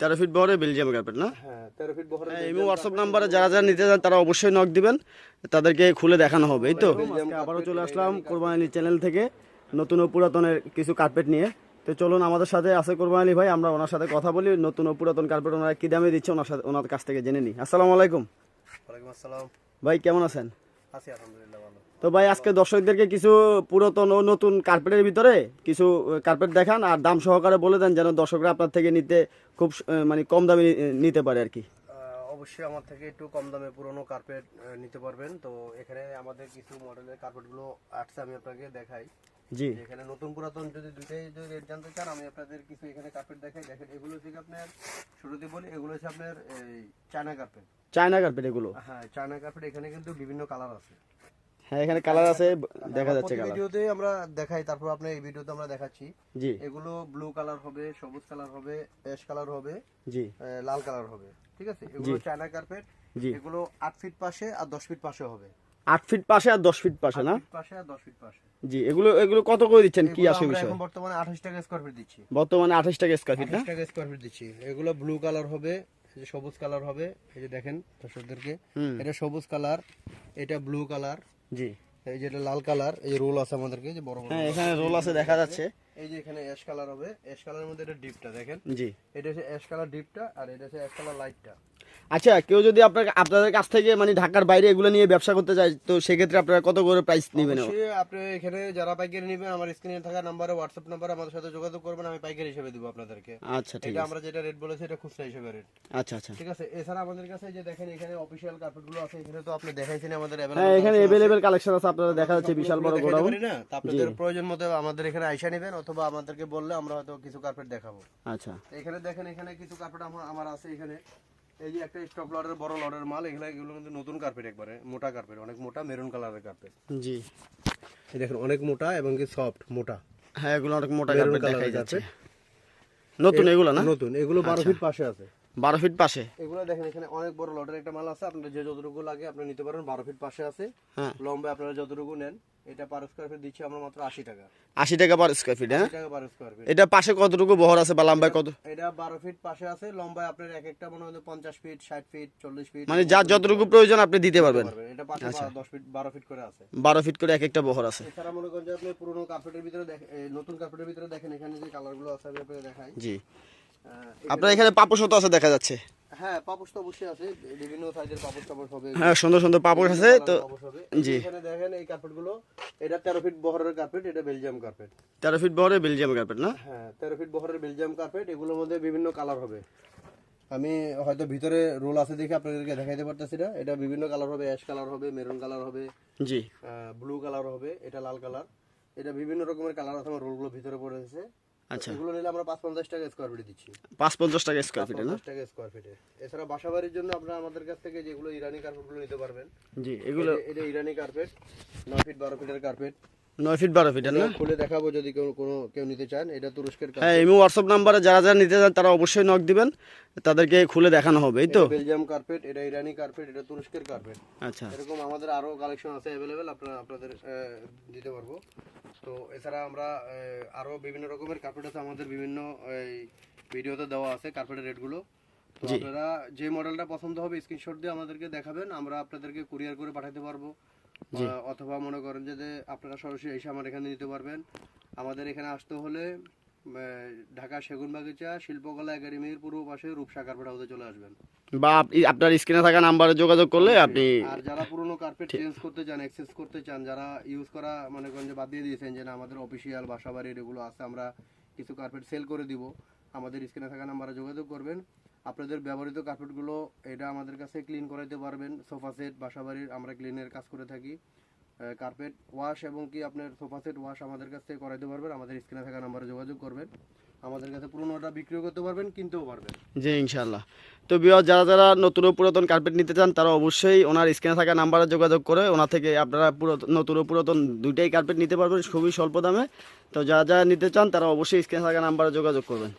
তেরো ফিট বহরে Belgium carpet না? হ্যাঁ তেরো ফিট বহরের এই হোয়াটসঅ্যাপ নাম্বারে যারা যারা নিতে চান তারা অবশ্যই নক দিবেন। তাদেরকে খুলে দেখানো হবে এই তো? আবারও চলে আসলাম কোরবানি চ্যানেল থেকে নতুন ও পুরাতনের কিছু কার্পেট নিয়ে। তো চলুন আমাদের সাথে আছে কোরবানি আলী ভাই আমরা ওনার সাথে কথা বলি। নতুন ও পুরাতন কার্পেট ওনারা কি দামে দিচ্ছে ওনার সাথে ওনার কাছ থেকে জেনে নিই। আসসালামু আলাইকুম। ওয়ালাইকুম আসসালাম। ভাই কেমন আছেন? তো ভাই আজকে দর্শকদেরকে কিছু পুরাতন ও নতুন কার্পেটের ভিতরে কিছু কার্পেট দেখান আর দাম সহকারে বলে দেন যেন দর্শকরা আপনার থেকে নিতে খুব মানে কম দামে নিতে পারে আর কি। অবশ্যই আমার থেকে একটু কম দামে পুরনো কার্পেট নিতে পারবেন। তো এখানে আমাদের কিছু মডেলের কার্পেটগুলো আসছে আমি আপনাকে দেখাই। জি। এখানে নতুন পুরাতন যদি দুইটাই যদি রেট জানতে চান আমি আপনাদের কিছু এখানে কার্পেট দেখাই। দেখেন এগুলো হচ্ছে কি আপনার শুরুতে বলি এগুলো হচ্ছে আপনার চায়না কার্পেট চায়না কার্পেট এগুলো? হ্যাঁ চায়না কার্পেট এখানে কিন্তু বিভিন্ন কালার আছে। হ্যাঁ এখানে কালার আছে দেখা যাচ্ছে কালার ভিডিওতে আমরা দেখাই তারপর আপনার এই ভিডিওতে আমরা দেখাচ্ছি। জি। এগুলো ব্লু কালার হবে সবুজ কালার হবে অ্যাশ কালার হবে জি। লাল কালার হবে। ঠিক আছে? এগুলো চায়না কার্পেট এগুলো আট ফিট পাশে আর দশ ফিট পাশে হবে। আট ফিট পাশে আর দশ ফিট পাশে না? পাশে আর দশ ফিট পাশে। জি এগুলো এগুলো কত করে দিচ্ছেন? কি আসে বিষয়? এখন বর্তমানে আঠাশ টাকা স্কোয়ার ফিট দিচ্ছি। বর্তমানে আঠাশ টাকা স্কোয়ার ফিট না? টাকা স্কোয়ার ফিট দিচ্ছি। এগুলো ব্লু কালার হবে এই যে সবুজ কালার হবে। এই যে দেখেন দর্শকদেরকে এটা সবুজ কালার এটা ব্লু কালার জি। এই যে এটা লাল কালার এই রোল আছে আমাদেরকে যে বড় বড় হ্যাঁ এখানে রোল আছে দেখা যাচ্ছে। এই যে এখানে অ্যাশ কালার হবে অ্যাশ কালারের মধ্যে এটা ডিপটা দেখেন। জি। এটা হচ্ছে অ্যাশ কালার ডিপটা আর এটা হচ্ছে অ্যাশ কালার লাইটটা আচ্ছা কেউ যদি আপনার আপনাদের কাছ থেকে মানে ঢাকার বাইরে এগুলো নিয়ে ব্যবসা করতে চায় তো সেক্ষেত্রে আপনারা কত করে প্রাইস নেবেন? আপনি এখানে যারা পাইকারি নেবেন আমার স্ক্রিনে থাকা নাম্বারে হোয়াটসঅ্যাপ নাম্বারে আমাদের সাথে যোগাযোগ করবেন আমি পাইকারি হিসেবে দিব আপনাদেরকে। আচ্ছা ঠিক এটা আছে। আমরা যেটা রেট বলেছি এটা খুচরা হিসেবে রেট আচ্ছা আচ্ছা। ঠিক আছে? এছাড়া আমাদের কাছে যে দেখেন এখানে অফিসিয়াল কার্পেটগুলো আছে এখানে তো আপনি দেখাইছেন আমাদের হ্যাঁ এখানে এভেলেবেল কালেকশন আছে আপনারা দেখা যাচ্ছে বিশাল বড় গোডাউন। না? আপনাদের প্রয়োজন মতো আমাদের এখানে আইসা নেবেন অথবা আমাদেরকে বললে আমরা হয়তো কিছু কার্পেট দেখাবো। আচ্ছা। এখানে দেখেন এখানে কিছু কার্পেট আমার আছে এখানে। এই যে একটা স্টপ লডের বড় লডের মাল এগুলো এগুলো কিন্তু নতুন কার্পেট একবারে মোটা কার্পেট অনেক মোটা মেরুন কালারের কার্পেট জি। এই দেখেন অনেক মোটা এবং কি সফট মোটা। হ্যাঁ এগুলো অনেক মোটা কার্পেট দেখাই যাচ্ছে। নতুন এগুলো না? নতুন এগুলো বারো ফিট পাশে আছে। বারো ফিট পাশে? এগুলো দেখেন এখানে অনেক বড় লটের একটা মাল আছে আপনার যে যতটুকু লাগে আপনি নিতে পারেন বারো ফিট পাশে আছে। হ্যাঁ। লম্বা আপনারা যতটুকু নেন এটা পার স্কোয়ার ফিট দিচ্ছি আমরা মাত্র আশি টাকা। আশি টাকা পার স্কোয়ার ফিট হ্যাঁ? আশি টাকা পার স্কোয়ার ফিট এটা পাশে কতটুকু বহর আছে বা লম্বায় কত? এটা বারো ফিট পাশে আছে লম্বায় আপনার এক একটা মনে হয় পঞ্চাশ ফিট ষাট ফিট চল্লিশ ফিট মানে যার যতটুকু প্রয়োজন আপনি দিতে পারবেন। এটা পাশে বা- দশ ফিট বারো ফিট করে আছে। বারো ফিট করে এক একটা বহর আছে। এছাড়া মনে করেন যে আপনি পুরোনো কার্পেটের ভিতরে দেখেন নতুন কার্পেটের ভিতরে দেখেন এখানে যে কালারগুলো আছে আমি আপনাকে দেখাই। জি। আপনার এখানে পাপোশ তো আছে দেখা যাচ্ছে। হ্যাঁ পাপোশ তো অবশ্যই আছে। বিভিন্ন সাইজের পাপোশ টাপোশ হবে। হ্যাঁ সুন্দর সুন্দর পাপোশ আছে তো জি। এখানে দেখেন এই কার্পেটগুলো এটা তেরো ফিট বহরের কার্পেট এটা বেলজিয়াম কার্পেট। তেরো ফিট বহরে বেলজিয়াম কার্পেট না? হ্যাঁ তেরো ফিট বহরের বেলজিয়াম কার্পেট এগুলোর মধ্যে বিভিন্ন কালার হবে। আমি হয়তো ভিতরে রোল আছে দেখে আপনাদেরকে দেখাইতে পারতেছি না। এটা বিভিন্ন কালার হবে অ্যাশ কালার হবে মেরুন কালার হবে জি। ব্লু কালার হবে এটা লাল কালার। এটা বিভিন্ন রকমের কালার আছে আমার রোলগুলো ভিতরে পড়ে আছে। আচ্ছা। এগুলো নিলে আমরা পাঁচ পঞ্চাশ টাকা স্কোয়ার ফিট দিচ্ছি। পাঁচ পঞ্চাশ টাকা স্কোয়ার ফিটে না? টাকা স্কোয়ার ফিটে এছাড়া বাসা বাড়ির জন্য আপনারা আমাদের কাছ থেকে যেগুলো ইরানি কার্পেটগুলো নিতে পারবেন জি এগুলো এটা- ইরানি কার্পেট নয় ফিট বারো ফিটের কার্পেট নয় ফিট বারো ফিটের না? খুলে দেখাবো যদি কেউ কোনো কেউ নিতে চান। এটা তুরস্কের হ্যাঁ এমনি হোয়াটসঅ্যাপ নাম্বারে যারা যারা নিতে চান তারা অবশ্যই নক দিবেন। তাদেরকে খুলে দেখানো হবে এই তো? বেলজিয়াম কার্পেট এটা ইরানি কার্পেট এটা তুরস্কের কার্পেট আচ্ছা। এরকম আমাদের আরও কালেকশন আছে অ্যাভেলেবেল আপনারা আপনাদের দিতে পারব। তো এছাড়া আমরা আরও আরও বিভিন্ন রকমের কার্পেট আছে আমাদের বিভিন্ন এই, ভিডিওতে দেওয়া আছে কার্পেটের রেটগুলো তো আপনারা যে মডেলটা পছন্দ হবে স্ক্রিনশট দিয়ে আমাদেরকে দেখাবেন আমরা আপনাদেরকে কুরিয়ার করে পাঠাতে পারব। অথবা মনে করেন যে আপনারা সরাসরি এসে আমার এখানে নিতে পারবেন। আমাদের এখানে আসতে হলে ঢাকা সেগুন বাগিচা শিল্পকলা একাডেমির পূর্ব পাশে রূপসা কার্পেট হাউসে চলে আসবেন। বা আপনার স্ক্রিনে থাকা নাম্বারে যোগাযোগ করলে আপনি আর যারা পুরনো কার্পেট চেঞ্জ করতে চান এক্সচেঞ্জ করতে চান যারা ইউজ করা মনে করেন যে বাদ দিয়ে দিয়েছেন যে না আমাদের অফিসিয়াল বাসা বাড়ির এগুলো আছে আমরা কিছু কার্পেট সেল করে দিব আমাদের স্ক্রিনে থাকা নাম্বারে যোগাযোগ করবেন। আপনাদের ব্যবহৃত কার্পেটগুলো এটা আমাদের কাছে ক্লিন করাইতে পারবেন। সোফা সেট বাসা বাড়ির আমরা ক্লিনের কাজ করে থাকি। কার্পেট ওয়াশ এবং কি আপনার সোফা সেট ওয়াশ আমাদের কাছ থেকে করাইতে পারবেন। আমাদের স্ক্রিনে থাকা নাম্বারে যোগাযোগ করবেন। আমাদের কাছে পুরোনোটা বিক্রিও করতে পারবেন, কিনতেও পারবেন। জি ইনশাল্লাহ তো বিয় যারা যারা নতুন ও পুরাতন কার্পেট নিতে চান, তারা অবশ্যই ওনার স্ক্রিনে থাকা নাম্বারে যোগাযোগ করে ওনার থেকে আপনারা পুরাতন নতুন ও পুরাতন দুইটাই কার্পেট নিতে পারবেন, খুবই স্বল্প দামে। তো যারা যারা নিতে চান, তারা অবশ্যই স্ক্রিনে থাকা নাম্বারে যোগাযোগ করবেন।